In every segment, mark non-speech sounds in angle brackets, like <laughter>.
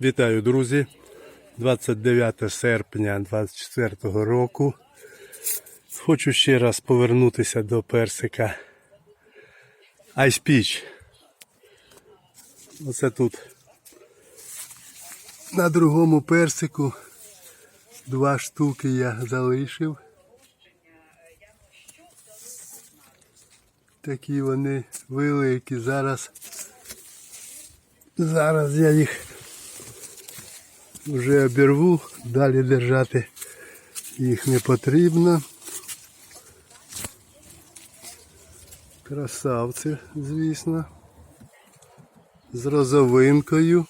Вітаю, друзі! 29 серпня 24 року. Хочу ще раз повернутися до персика Ice Peach. Оце тут. На другому персику два штуки я залишив. Такі вони великі. Зараз, зараз я їх вже обірву, далі держати їх не потрібно. Красавці, звісно. З розовинкою.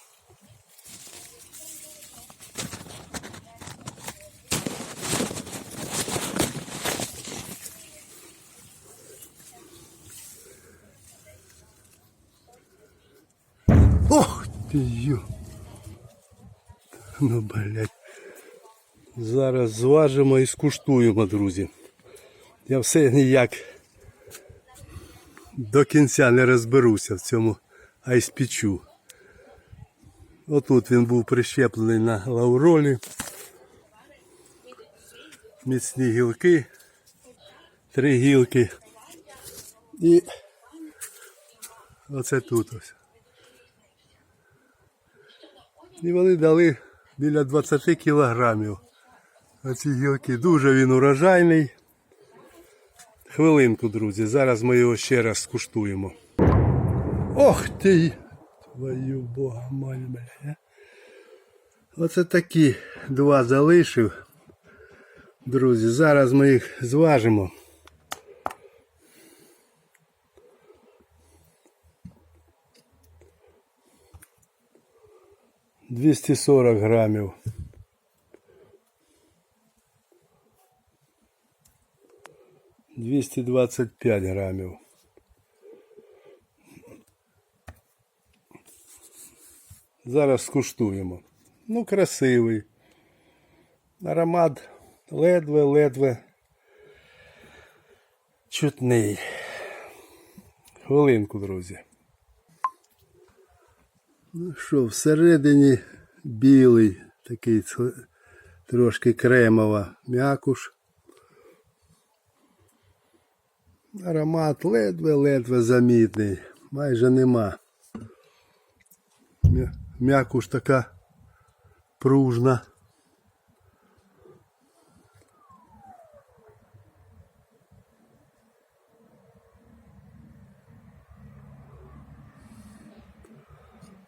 Ох ти! Ну, блядь. Зараз зважимо і скуштуємо, друзі. Я все ніяк до кінця не розберуся в цьому айспічу. Отут він був прищеплений на лауролі. Міцні гілки, три гілки. І оце тут ось. І вони дали біля 20 кілограмів. Оці гілки дуже він урожайний. Хвилинку, друзі, зараз ми його ще раз скуштуємо. Ох ти! Твою бога маль, бля. Оце такі два залишив. Друзі, зараз ми їх зважимо. Двісті сорок грамів. Двісті двадцять п'ять грамів. Зараз скуштуємо. Ну, красивий. Аромат ледве-ледве чутний. Хвилинку, друзі. Ну що, всередині білий, такий трошки кремова м'якуш. Аромат ледве-ледве замітний, майже нема. М'якуш така пружна.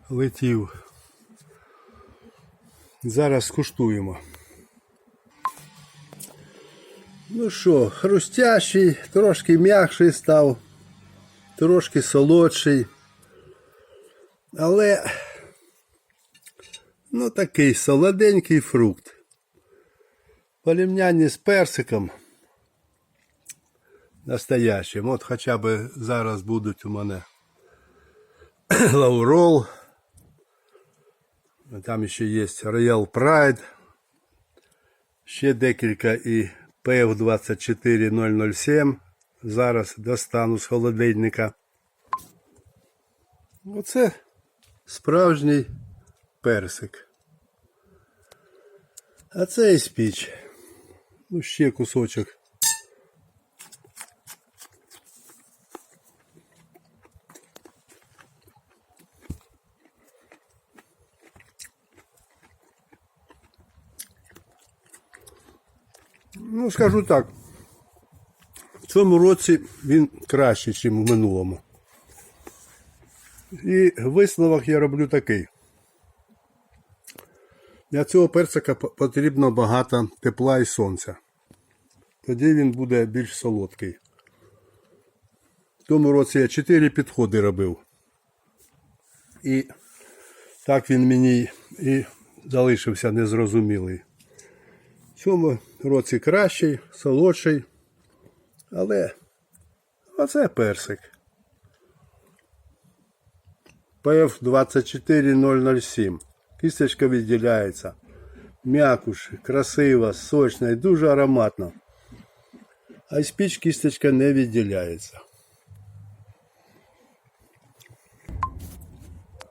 Летів. Зараз скуштуємо. Ну що, хрустящий, трошки м'якший став, трошки солодший. Але ну такий солоденький фрукт. Порівнянні з персиком настоящим. От хоча б зараз будуть у мене <coughs> лаурол. Там ще є Royal Pride. Ще декілька і PF24007. Зараз достану з холодильника. Оце справжній персик. А це і спіч. Ну, ще кусочок. Ну, скажу так. В цьому році він краще, ніж в минулому. І висновок я роблю такий. Для цього персика потрібно багато тепла і сонця. Тоді він буде більш солодкий. В тому році я 4 підходи робив. І так він мені і залишився незрозумілий. В цьому році кращий, солодший. Але оце персик. ПФ 24007. Кісточка відділяється. М'якуш, красива, сочна і дуже ароматна. А із піч кісточка не відділяється.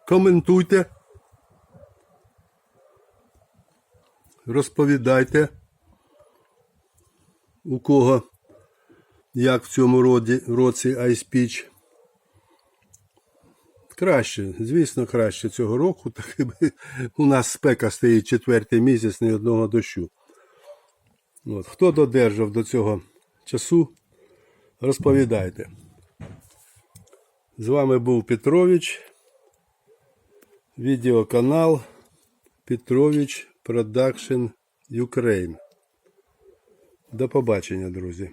Коментуйте. Розповідайте, у кого як в цьому роді, році Ice Peach. Краще, звісно, краще цього року. Так, у нас спека стоїть четвертий місяць, ні одного дощу. От. Хто додержав до цього часу, розповідайте. З вами був Петрович, відеоканал Петрович Продакшн Ukraine. До побачення, друзі.